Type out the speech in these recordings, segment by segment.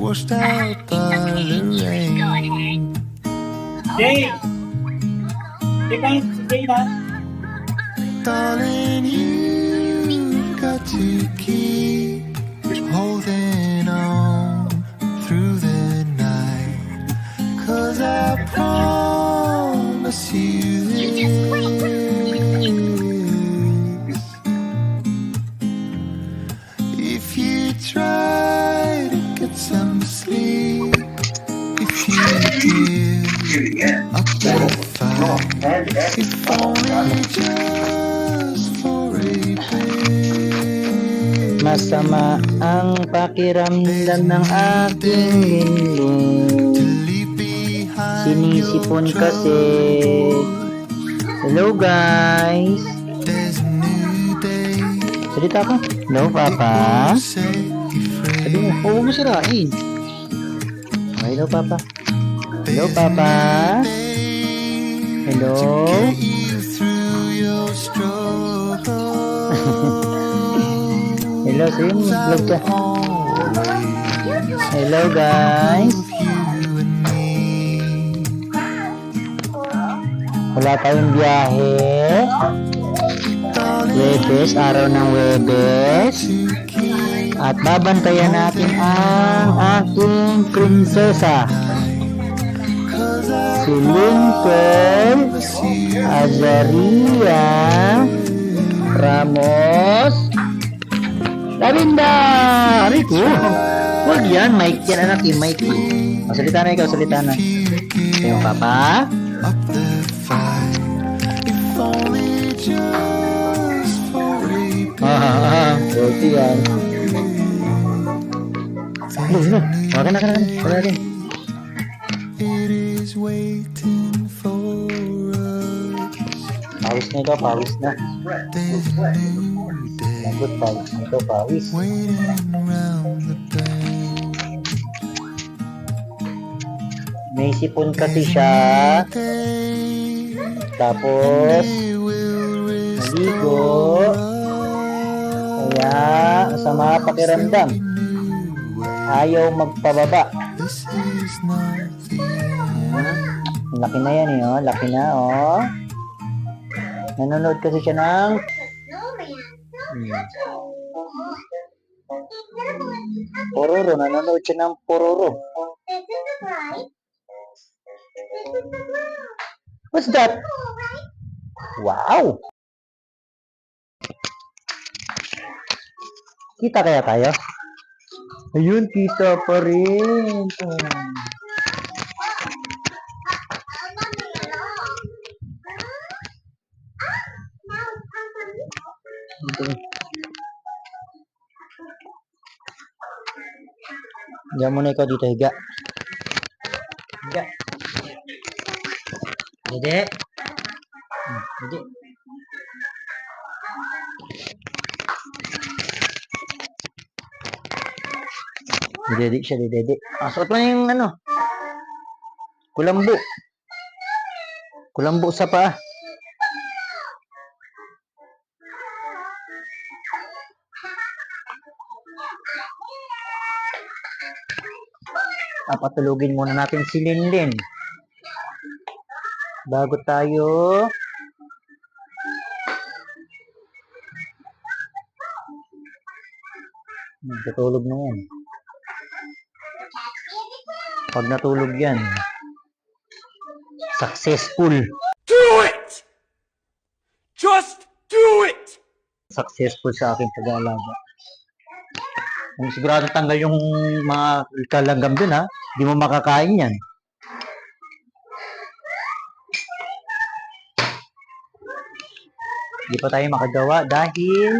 washed out by the rain. Jay! Ikaw, si Jay. Darling, you got to keep holding on through the night. Cause I promise you this. If you try give up the fight, if only just for a bit. Masama ang pakiramdam ng aking behind Sinisipon kasi Hello guys. Salita ko Hello Papa. Sabi mo, huwag mo sirain Hello Papa Hello Papa. Hello. Hello mo vlog ka Hello guys. Wala tayong biyahe. Webes, araw ng Webes. At babantayan natin ang aking prinsesa Silinton Azaria Ramos Lavinda Riku Bagian Mike yan anak ni Mike Masalita na ikaw, salita na Tengok papa. Ah, ah, ah. Berarti yang. Makan, makan, makan. Is waiting for us. Pawis na ikaw, pawis na Lagot, pawis na ikaw, pawis. May sipon kasi siya Tapos us. Kaya sama pakiramdam. Ayaw magpababa This is not Laki na yan eh, oh. Laki na, oh. Nanonood kasi siya ng... Pororo. Nanonood siya ng pororo. What's that? Wow! Kita kaya tayo? Ayun, kita pa rin. Oh. jamu jamun di ditega enggak jadi jadi jadi jadi siya, didedik. Masuk yang lang hmm, ah, anu? Kulambu. Kulambu siapa? Papatulugin muna natin si Linlin. Bago tayo Natutulog na yan. Pag natulog yan, successful. Do it! Just do it! Successful sa aking pag-aalaga. Kung sigurado tanggal yung mga kalanggam dun ha, di mo makakain yan. Di pa tayo makagawa dahil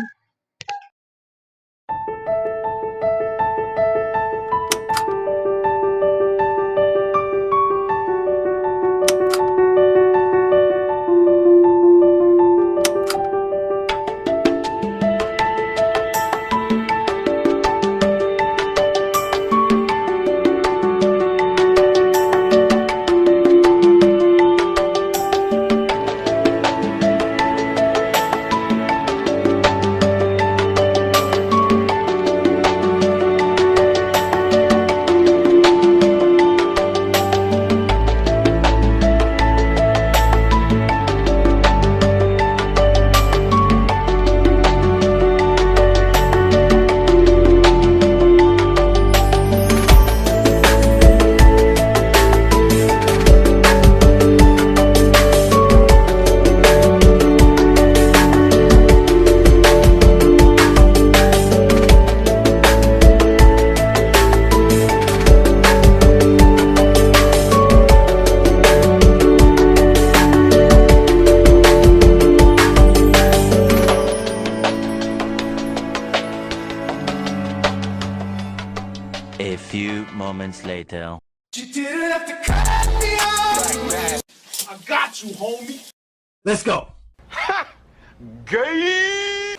moments later. You didn't have to cut me off. I got you, homie. Let's go. Gay.